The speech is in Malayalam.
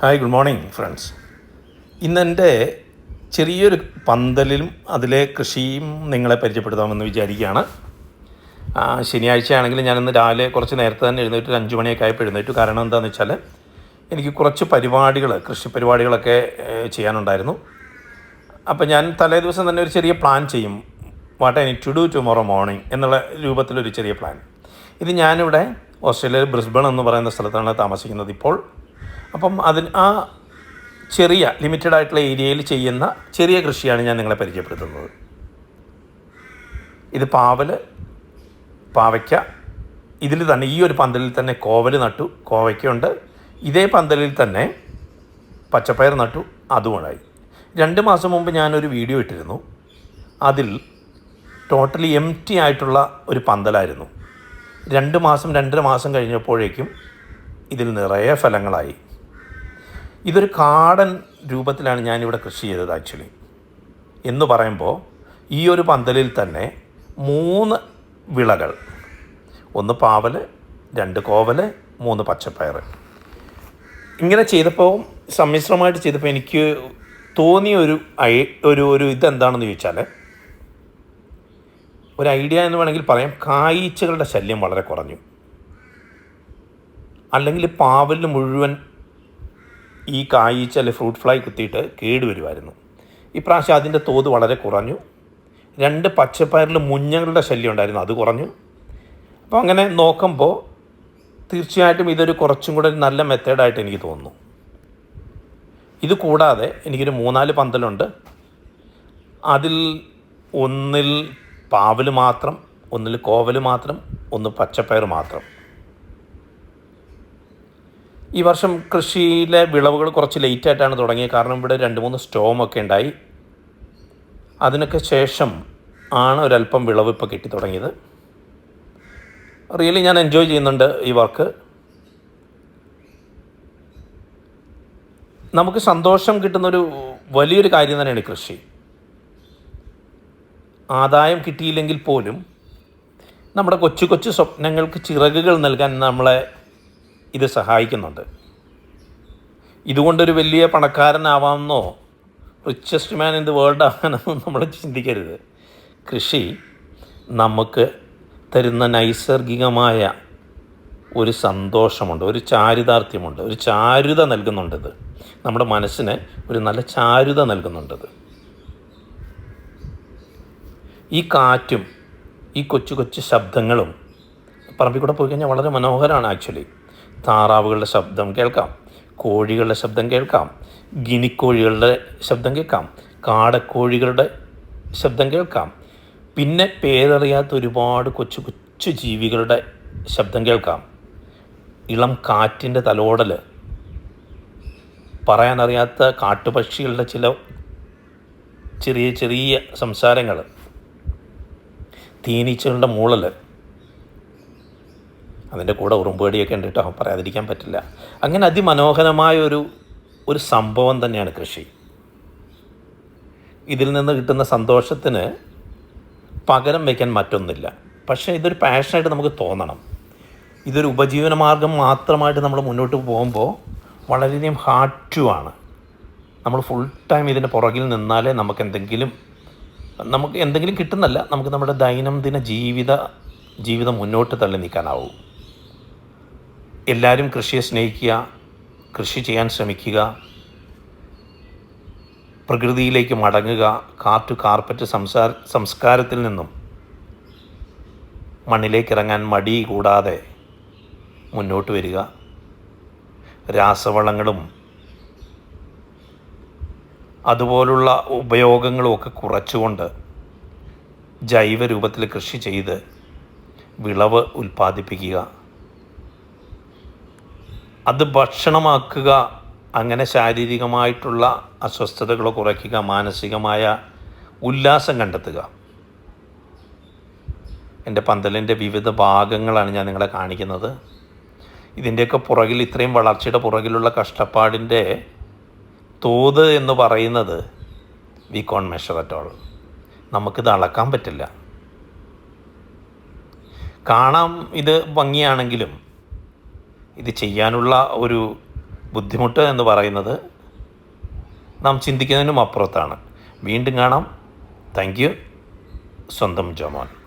ഹായ് ഗുഡ് മോർണിംഗ് ഫ്രണ്ട്സ് ഇന്നെന്റെ ചെറിയൊരു പന്തലിലും അതിലെ കൃഷിയും നിങ്ങളെ പരിചയപ്പെടുത്താമെന്ന് വിചാരിക്കുകയാണ്. ശനിയാഴ്ചയാണെങ്കിൽ ഞാനിന്ന് രാവിലെ കുറച്ച് നേരത്തെ തന്നെ എഴുന്നേറ്റ് അഞ്ച് മണിയൊക്കെ ആയപ്പോൾ എഴുന്നേറ്റു. കാരണം എന്താണെന്ന് വെച്ചാൽ എനിക്ക് കുറച്ച് പരിപാടികൾ കൃഷി പരിപാടികളൊക്കെ ചെയ്യാനുണ്ടായിരുന്നു. അപ്പോൾ ഞാൻ തലേ ദിവസം തന്നെ ഒരു ചെറിയ പ്ലാൻ ചെയ്യും. What I need to do tomorrow morning എന്നുള്ള രൂപത്തിലൊരു ചെറിയ പ്ലാൻ. ഇത് ഞാനിവിടെ ഓസ്ട്രേലിയയിൽ ബ്രിസ്ബൺ എന്ന് പറയുന്ന സ്ഥലത്താണ് താമസിക്കുന്നത് ഇപ്പോൾ. അപ്പം അതിന് ആ ചെറിയ ലിമിറ്റഡ് ആയിട്ടുള്ള ഏരിയയിൽ ചെയ്യുന്ന ചെറിയ കൃഷിയാണ് ഞാൻ നിങ്ങളെ പരിചയപ്പെടുത്തുന്നത്. ഇത് പാവൽ പാവയ്ക്ക ഇതിൽ തന്നെ ഈ ഒരു പന്തലിൽ തന്നെ കോവൽ നട്ടു കോവയ്ക്കുണ്ട് ഇതേ പന്തലിൽ തന്നെ പച്ചപ്പയർ നട്ടു അതുമുണ്ടായി രണ്ട് മാസം മുമ്പ് ഞാനൊരു വീഡിയോ ഇട്ടിരുന്നു. അതിൽ ടോട്ടലി എം ടി ആയിട്ടുള്ള ഒരു പന്തലായിരുന്നു. രണ്ട് മാസം രണ്ടര മാസം കഴിഞ്ഞപ്പോഴേക്കും ഇതിൽ നിറയെ ഫലങ്ങളായി. ഇതൊരു കാടൻ രൂപത്തിലാണ് ഞാനിവിടെ കൃഷി ചെയ്തത് ആക്ച്വലി എന്ന് പറയുമ്പോൾ ഈ ഒരു പന്തലിൽ തന്നെ മൂന്ന് വിളകൾ. ഒന്ന് പാവൽ രണ്ട് കോവൽ മൂന്ന് പച്ചപ്പയർ. ഇങ്ങനെ ചെയ്തപ്പോൾ സമ്മിശ്രമായിട്ട് ചെയ്തപ്പോൾ എനിക്ക് തോന്നിയ ഒരു ഐ ഒരു ഒരു ഇതെന്താണെന്ന് ചോദിച്ചാൽ ഒരു ഐഡിയ എന്ന് വേണമെങ്കിൽ പറയാം കായ്ച്ചകളുടെ ശല്യം വളരെ കുറഞ്ഞു. അല്ലെങ്കിൽ പാവലിന് മുഴുവൻ ഈ കായ്ച്ച അല്ലെ ഫ്രൂട്ട് ഫ്ലൈ കുത്തിയിട്ട് കേടുവരുമായിരുന്നു ഇപ്രാവശ്യം അതിന്റെ തോത് വളരെ കുറഞ്ഞു. രണ്ട് പച്ചപ്പയറിൽ മുഞ്ഞകളുടെ ശല്യം ഉണ്ടായിരുന്നു അത് കുറഞ്ഞു. അപ്പോൾ അങ്ങനെ നോക്കുമ്പോൾ തീർച്ചയായിട്ടും ഇതൊരു കുറച്ചും കൂടെ ഒരു നല്ല മെത്തേഡായിട്ട് എനിക്ക് തോന്നുന്നു. ഇത് കൂടാതെ എനിക്കൊരു മൂന്നാൽ പന്തലുണ്ട്. അതിൽ ഒന്നിൽ പാവൽ മാത്രം ഒന്നിൽ കോവൽ മാത്രം ഒന്ന് പച്ചപ്പയർ മാത്രം. ഈ വർഷം കൃഷിയിലെ വിളവുകൾ കുറച്ച് ലേറ്റായിട്ടാണ് തുടങ്ങിയത്. കാരണം ഇവിടെ രണ്ട് മൂന്ന് സ്റ്റോം ഒക്കെ ഉണ്ടായി. അതിനൊക്കെ ശേഷം ആണ് ഒരല്പം വിളവ് ഇപ്പോൾ കിട്ടി തുടങ്ങിയത്. റിയലി ഞാൻ എൻജോയ് ചെയ്യുന്നുണ്ട് ഈ വർക്ക്. നമുക്ക് സന്തോഷം കിട്ടുന്നൊരു വലിയൊരു കാര്യം തന്നെയാണ് കൃഷി. ആദായം കിട്ടിയില്ലെങ്കിൽ പോലും നമ്മുടെ കൊച്ചു കൊച്ചു സ്വപ്നങ്ങൾക്ക് ചിറകുകൾ നൽകാൻ നമ്മളെ ഇത് സഹായിക്കുന്നുണ്ട്. ഇതുകൊണ്ടൊരു വലിയ പണക്കാരനാവാമെന്നോ richest man in the world ആവാനെന്നോ നമ്മൾ ചിന്തിക്കരുത്. കൃഷി നമുക്ക് തരുന്ന നൈസർഗികമായ ഒരു സന്തോഷമുണ്ട് ഒരു ചാരിതാർത്ഥ്യമുണ്ട് ഒരു ചാരുത നൽകുന്നുണ്ടത് നമ്മുടെ മനസ്സിന് ഒരു നല്ല ചാരുത നൽകുന്നുണ്ടത് ഈ കാറ്റും ഈ കൊച്ചു കൊച്ചു ശബ്ദങ്ങളും പറമ്പിൽ കൂടെ പോയി കഴിഞ്ഞാൽ വളരെ മനോഹരമാണ് ആക്ച്വലി. താറാവുകളുടെ ശബ്ദം കേൾക്കാം. കോഴികളുടെ ശബ്ദം കേൾക്കാം. ഗിനിക്കോഴികളുടെ ശബ്ദം കേൾക്കാം. കാടക്കോഴികളുടെ ശബ്ദം കേൾക്കാം. പിന്നെ പേരറിയാത്ത ഒരുപാട് കൊച്ചു കൊച്ചു ജീവികളുടെ ശബ്ദം കേൾക്കാം. ഇളം കാറ്റിന്റെ തലോടൽ പറയാനറിയാത്ത കാട്ടുപക്ഷികളുടെ ചില ചെറിയ ചെറിയ സംസാരങ്ങൾ തേനീച്ചകളുടെ മൂളൽ അതിന്റെ കൂടെ ഉറുമ്പേടിയൊക്കെ ഉണ്ട് കേട്ടോ പറയാതിരിക്കാൻ പറ്റില്ല. അങ്ങനെ അതിമനോഹരമായ ഒരു ഒരു സംഭവം തന്നെയാണ് കൃഷി. ഇതിൽ നിന്ന് കിട്ടുന്ന സന്തോഷത്തിന് പകരം വയ്ക്കാൻ മറ്റൊന്നില്ല. പക്ഷേ ഇതൊരു പാഷനായിട്ട് നമുക്ക് തോന്നണം. ഇതൊരു ഉപജീവന മാർഗം മാത്രമായിട്ട് നമ്മൾ മുന്നോട്ട് പോകുമ്പോൾ വളരെയധികം ഹാർഡ് ടു ആണ്. നമ്മൾ ഫുൾ ടൈം ഇതിന്റെ പുറകിൽ നിന്നാലേ നമുക്ക് എന്തെങ്കിലും നമുക്ക് എന്തെങ്കിലും കിട്ടുന്നല്ല. നമുക്ക് നമ്മുടെ ദൈനംദിന ജീവിത ജീവിതം മുന്നോട്ട് തള്ളി നീക്കാനാവും. എല്ലാവരും കൃഷിയെ സ്നേഹിക്കുക കൃഷി ചെയ്യാൻ ശ്രമിക്കുക പ്രകൃതിയിലേക്ക് മടങ്ങുക കാറ്റു കാർപ്പറ്റ് സംസാര സംസ്കാരത്തിൽ നിന്നും മണ്ണിലേക്ക് ഇറങ്ങാൻ മടി കൂടാതെ മുന്നോട്ട് വരിക. രാസവളങ്ങളും അതുപോലുള്ള ഉപയോഗങ്ങളും ഒക്കെ കുറച്ചുകൊണ്ട് ജൈവ രൂപത്തിൽ കൃഷി ചെയ്ത് വിളവ് ഉൽപ്പാദിപ്പിക്കുക. അത് ഭക്ഷണമാക്കുക അങ്ങനെ ശാരീരികമായിട്ടുള്ള അസ്വസ്ഥതകൾ കുറയ്ക്കുക മാനസികമായ ഉല്ലാസം കണ്ടെത്തുക. എന്റെ പന്തലിന്റെ വിവിധ ഭാഗങ്ങളാണ് ഞാൻ നിങ്ങളെ കാണിക്കുന്നത്. ഇതിന്റെയൊക്കെ പുറകിൽ ഇത്രയും വളർച്ചയുടെ പുറകിലുള്ള കഷ്ടപ്പാടിന്റെ തോത് എന്ന് പറയുന്നത് we can measure at all. നമുക്കിത് അളക്കാൻ പറ്റില്ല. കാണാം ഇത് ഭംഗിയാണെങ്കിലും ഇത് ചെയ്യാനുള്ള ഒരു ബുദ്ധിമുട്ട് എന്ന് പറയുന്നത് നാം ചിന്തിക്കുന്നതിനും അപ്പുറത്താണ്. വീണ്ടും കാണാം. Thank you. സ്വന്തം ജോമോൻ.